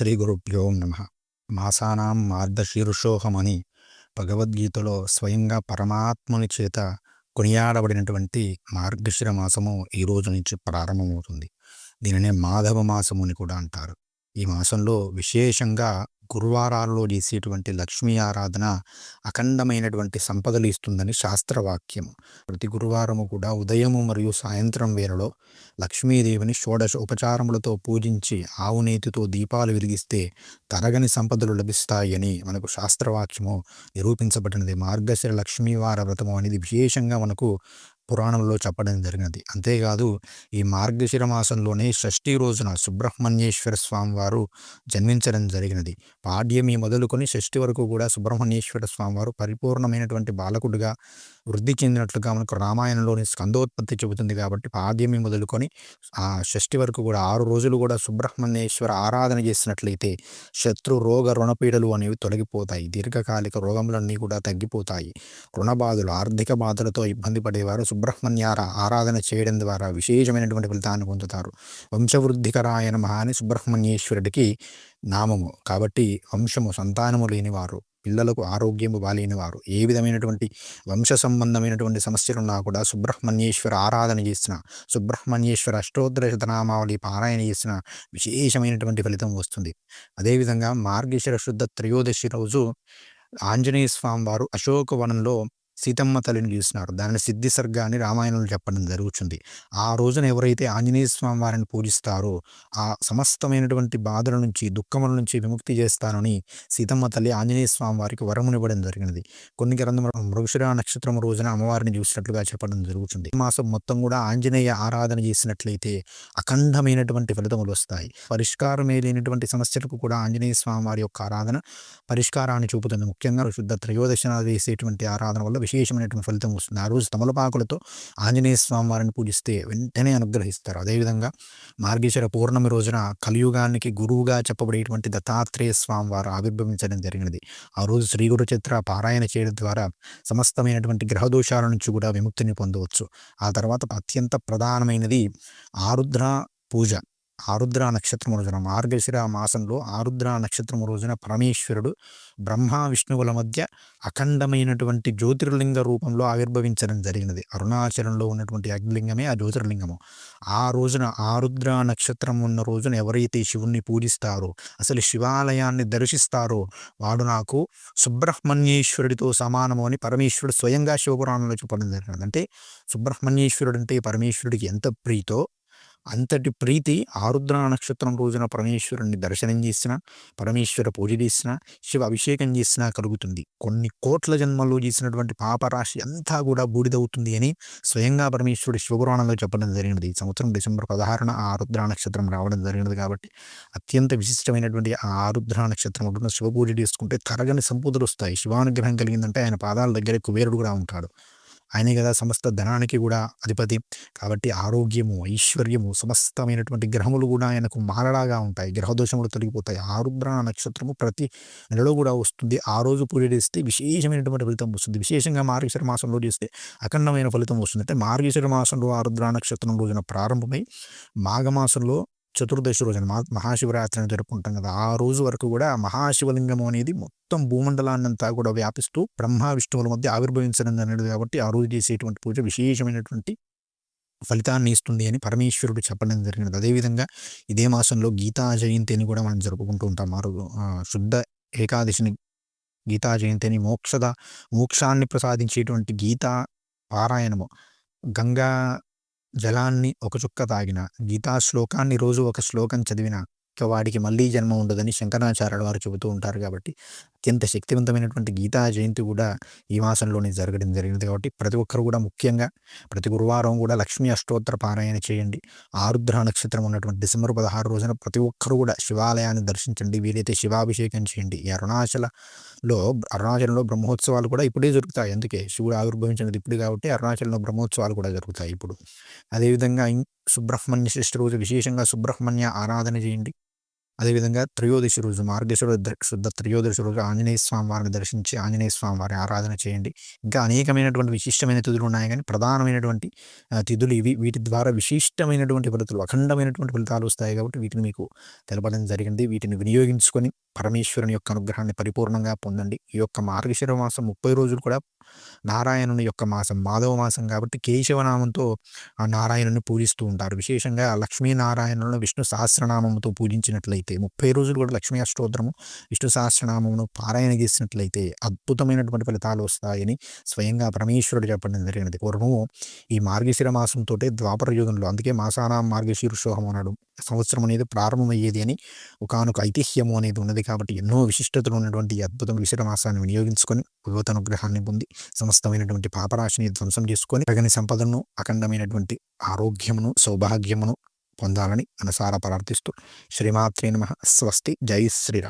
శ్రీగురుభ్యో నమ. మాసానాం మార్గశీర్షోహమని భగవద్గీతలో స్వయంగా పరమాత్ముని చేత కొనియాడబడినటువంటి మార్గశిర మాసము ఈ రోజు నుంచి ప్రారంభమవుతుంది. దీనినే మాధవ మాసము అని కూడా అంటారు. ఈ మాసంలో విశేషంగా గురువారాల్లో చేసేటువంటి లక్ష్మీ ఆరాధన అఖండమైనటువంటి సంపదలు ఇస్తుందని శాస్త్రవాక్యం. ప్రతి గురువారము కూడా ఉదయము మరియు సాయంత్రం వేళలో లక్ష్మీదేవిని షోడశ ఉపచారములతో పూజించి ఆవు నేతితో దీపాలు వెలిగిస్తే తరగని సంపదలు లభిస్తాయని మనకు శాస్త్రవాక్యము నిరూపించబడినది. మార్గశిర లక్ష్మీవార వ్రతము అనేది విశేషంగా మనకు పురాణంలో చెప్పడం జరిగినది. అంతేకాదు ఈ మార్గశిర మాసంలోనే షష్ఠి రోజున సుబ్రహ్మణ్యేశ్వర స్వామి వారు జన్మించడం జరిగినది. పాడ్యమి మొదలుకొని షష్ఠి వరకు కూడా సుబ్రహ్మణ్యేశ్వర స్వామి వారు పరిపూర్ణమైనటువంటి బాలకుడిగా వృద్ధి చెందినట్లుగా మనకు రామాయణంలోని స్కందోత్పత్తి చెబుతుంది కాబట్టి పాడ్యమి మొదలుకొని ఆ షష్ఠి వరకు కూడా ఆరు రోజులు కూడా సుబ్రహ్మణ్యేశ్వర ఆరాధన చేసినట్లయితే శత్రు రోగ రుణపీడలు అనేవి తొలగిపోతాయి. దీర్ఘకాలిక రోగములన్నీ కూడా తగ్గిపోతాయి. రుణ బాధలు ఆర్థిక బాధలతో ఇబ్బంది పడేవారు సుబ్రహ్మణ్యార ఆరాధన చేయడం ద్వారా విశేషమైనటువంటి ఫలితాన్ని పొందుతారు. వంశవృద్ధికరాయ మహాని అని సుబ్రహ్మణ్యేశ్వరుడికి నామము. కాబట్టి వంశము సంతానము లేనివారు పిల్లలకు ఆరోగ్యము బాలేని వారు ఏ విధమైనటువంటి వంశ సంబంధమైనటువంటి సమస్యలున్నా కూడా సుబ్రహ్మణ్యేశ్వర ఆరాధన చేసిన సుబ్రహ్మణ్యేశ్వర అష్టోత్తర శతనామావళి పారాయణ చేసిన విశేషమైనటువంటి ఫలితం వస్తుంది. అదేవిధంగా మార్గశిర శుద్ధ త్రయోదశి రోజు ఆంజనేయ స్వామి వారు అశోకవనంలో సీతమ్మ తల్లిని చూసినారు. దానిని సిద్ధి సర్గ అని రామాయణంలో చెప్పడం జరుగుతుంది ఆ రోజున ఎవరైతే ఆంజనేయ స్వామి వారిని పూజిస్తారో ఆ సమస్తమైనటువంటి బాధల నుంచి దుఃఖముల నుంచి విముక్తి చేస్తానని సీతమ్మ తల్లి ఆంజనేయ స్వామి వారికి వరమునివ్వడం జరిగినది. కొన్ని గ్రంథముల మృగశిర నక్షత్రం రోజున అమ్మవారిని చూసినట్లుగా చెప్పడం జరుగుతుంది మాసం మొత్తం కూడా ఆంజనేయ ఆరాధన చేసినట్లయితే అఖండమైనటువంటి ఫలితములు వస్తాయి. పరిష్కారమే లేనటువంటి సమస్యలకు కూడా ఆంజనేయ స్వామి వారి యొక్క ఆరాధన పరిష్కారాన్ని చూపుతుంది. ముఖ్యంగా శుద్ధ త్రయోదశన వేసేటువంటి ఆరాధన వల్ల విశేషమైనటువంటి ఫలితం వస్తుంది. ఆ రోజు తమలపాకులతో ఆంజనేయ స్వామి వారిని పూజిస్తే వెంటనే అనుగ్రహిస్తారు. అదేవిధంగా మార్గేశ్వర పౌర్ణమి రోజున కలియుగానికి గురువుగా చెప్పబడేటువంటి దత్తాత్రేయ స్వామి వారు ఆవిర్భవించడం జరిగినది. ఆ రోజు శ్రీ గురు చిత్ర పారాయణ చేయడం ద్వారా సమస్తమైనటువంటి గ్రహదోషాల నుంచి కూడా విముక్తిని పొందవచ్చు. ఆ తర్వాత అత్యంత ప్రధానమైనది ఆరుద్ర పూజ. ఆరుద్ర నక్షత్రం రోజున మార్గశిర మాసంలో ఆరుద్ర నక్షత్రం రోజున పరమేశ్వరుడు బ్రహ్మ విష్ణువుల మధ్య అఖండమైనటువంటి జ్యోతిర్లింగ రూపంలో ఆవిర్భవించడం జరిగినది. అరుణాచలంలో ఉన్నటువంటి అగ్నిలింగమే ఆ జ్యోతిర్లింగము. ఆ రోజున ఆరుద్ర నక్షత్రం ఉన్న రోజున ఎవరైతే శివుణ్ణి పూజిస్తారో అసలు శివాలయాన్ని దర్శిస్తారో వాడు నాకు సుబ్రహ్మణ్యేశ్వరుడితో సమానము అని పరమేశ్వరుడు స్వయంగా శివపురాణంలో చెప్పడం జరిగినది అంటే సుబ్రహ్మణ్యేశ్వరుడు అంటే పరమేశ్వరుడికి ఎంత ప్రీతో అంతటి ప్రీతి ఆరుద్ర నక్షత్రం రోజున పరమేశ్వరుణ్ణి దర్శనం చేసిన పరమేశ్వర పూజ చేసిన శివ అభిషేకం చేసినా కలుగుతుంది. కొన్ని కోట్ల జన్మల్లో చేసినటువంటి పాపరాశి అంతా కూడా బూడిదవుతుంది అని స్వయంగా పరమేశ్వరుడు శివపురాణంలో చెప్పడం జరిగినది. ఈ సంవత్సరం డిసెంబర్ పదహారున ఆ ఆరుద్ర నక్షత్రం రావడం జరిగినది కాబట్టి అత్యంత విశిష్టమైనటువంటి ఆ ఆరుద్ర నక్షత్రం ఉన్న శివ పూజ చేసుకుంటే తరగని సంపదలు వస్తాయి. శివానుగ్రహం కలిగిందంటే ఆయన పాదాల దగ్గర కుబేరుడు కూడా ఉంటాడు. ఆయనే కదా సమస్త ధనానికి కూడా అధిపతి. కాబట్టి ఆరోగ్యము ఐశ్వర్యము సమస్తమైనటువంటి గ్రహములు కూడా ఆయనకు మారడాగా ఉంటాయి. గ్రహదోషములు తొలగిపోతాయి. ఆరుద్ర నక్షత్రము ప్రతి నెలలో కూడా వస్తుంది. ఆ రోజు పూజ చేస్తే విశేషమైనటువంటి ఫలితం వస్తుంది. విశేషంగా మార్గశిర మాసంలో చేస్తే అఖండమైన ఫలితం వస్తుంది. అంటే మార్గశిర మాసంలో ఆరుద్ర నక్షత్రం రోజున ప్రారంభమై మాఘమాసంలో చతుర్దశి రోజున మా మహాశివరాత్రిని జరుపుకుంటాం కదా. ఆ రోజు వరకు కూడా మహాశివలింగం అనేది మొత్తం భూమండలాన్నంతా కూడా వ్యాపిస్తూ బ్రహ్మ విష్ణువుల మధ్య ఆవిర్భవించడం అనేది కాబట్టి ఆ రోజు చేసేటువంటి పూజ విశేషమైనటువంటి ఫలితాన్ని ఇస్తుంది అని పరమేశ్వరుడు చెప్పడం జరిగినది అదేవిధంగా ఇదే మాసంలో గీతా జయంతి అని కూడా మనం జరుపుకుంటూ ఉంటాం. ఆ రోజు శుద్ధ ఏకాదశిని గీతా జయంతి అని మోక్షద మోక్షాన్ని ప్రసాదించేటువంటి గీతా పారాయణము. గంగా జలాన్ని ఒక చుక్క తాగిన గీతా శ్లోకాన్ని రోజు ఒక శ్లోకం చదివిన వాడికి మళ్ళీ జన్మ ఉండదని శంకరాచార్యుల వారు చెబుతూ ఉంటారు కాబట్టి అత్యంత శక్తివంతమైనటువంటి గీతా జయంతి కూడా ఈ మాసంలోనే జరగడం జరిగింది కాబట్టి ప్రతి ఒక్కరు కూడా ముఖ్యంగా ప్రతి గురువారం కూడా లక్ష్మీ అష్టోత్తర పారాయణ చేయండి. ఆరుద్ర నక్షత్రం ఉన్నటువంటి డిసెంబర్ పదహారు రోజున ప్రతి ఒక్కరు కూడా శివాలయాన్ని దర్శించండి. వీలైతే శివాభిషేకం చేయండి. ఈ అరుణాచలలో అరుణాచలంలో బ్రహ్మోత్సవాలు కూడా ఇప్పుడే జరుగుతాయి. అందుకే శివుడు ఆవిర్భవించినది ఇప్పుడు కాబట్టి అరుణాచలంలో బ్రహ్మోత్సవాలు కూడా జరుగుతాయి ఇప్పుడు. అదేవిధంగా సుబ్రహ్మణ్య శ్రేష్ఠ రోజు విశేషంగా సుబ్రహ్మణ్య ఆరాధన చేయండి. అదేవిధంగా త్రయోదశి రోజు మార్గశిర ద శుద్ధ త్రయోదశి రోజు ఆంజనేయ స్వామి వారిని దర్శించి ఆంజనేయ స్వామి వారి ఆరాధన చేయండి. ఇంకా అనేకమైనటువంటి విశిష్టమైన తిథులు ఉన్నాయి కానీ ప్రధానమైనటువంటి తిథులు ఇవి. వీటి ద్వారా విశిష్టమైనటువంటి ఫలితాలు, అఖండమైనటువంటి ఫలితాలు వస్తాయి కాబట్టి వీటిని మీకు తెలపడం జరిగింది. వీటిని వినియోగించుకొని పరమేశ్వరుని యొక్క అనుగ్రహాన్ని పరిపూర్ణంగా పొందండి. ఈ యొక్క మార్గశిర మాసం 30 రోజులు కూడా నారాయణుని యొక్క మాసం. మాధవ మాసం కాబట్టి కేశవనామంతో ఆ నారాయణుని పూజిస్తూ ఉంటారు. విశేషంగా లక్ష్మీనారాయణులను విష్ణు సహస్రనామంతో పూజించినట్లయితే 30 రోజులు కూడా లక్ష్మీ అష్టోత్తరము, విష్ణు సహస్రనామమును పారాయణ చేసినట్లయితే అద్భుతమైనటువంటి ఫలితాలు వస్తాయని స్వయంగా పరమేశ్వరుడు చెప్పడం జరిగినది. పూర్వము ఈ మార్గశిర మాసంతో ద్వాపర యుగంలో అందుకే మాసానాం మార్గశీర్షోహం అన్నాడు. సంవత్సరం అనేది ప్రారంభమయ్యేది అని ఒకనొక ఐతిహ్యము అనేది ఉన్నది కాబట్టి ఎన్నో విశిష్టతలు ఉన్నటువంటి అద్భుతం విశిర మాసాన్ని వినియోగించుకొని భగవత్ అనుగ్రహాన్ని పొంది సమస్తమైనటువంటి పాపరాశిని ధ్వంసం చేసుకొని తగని సంపదను అఖండమైనటువంటి ఆరోగ్యమును సౌభాగ్యమును పొందాలని మనసారా ప్రార్థిస్తూ శ్రీమాత్రే నమ. స్వస్తి. జై శ్రీరామ్.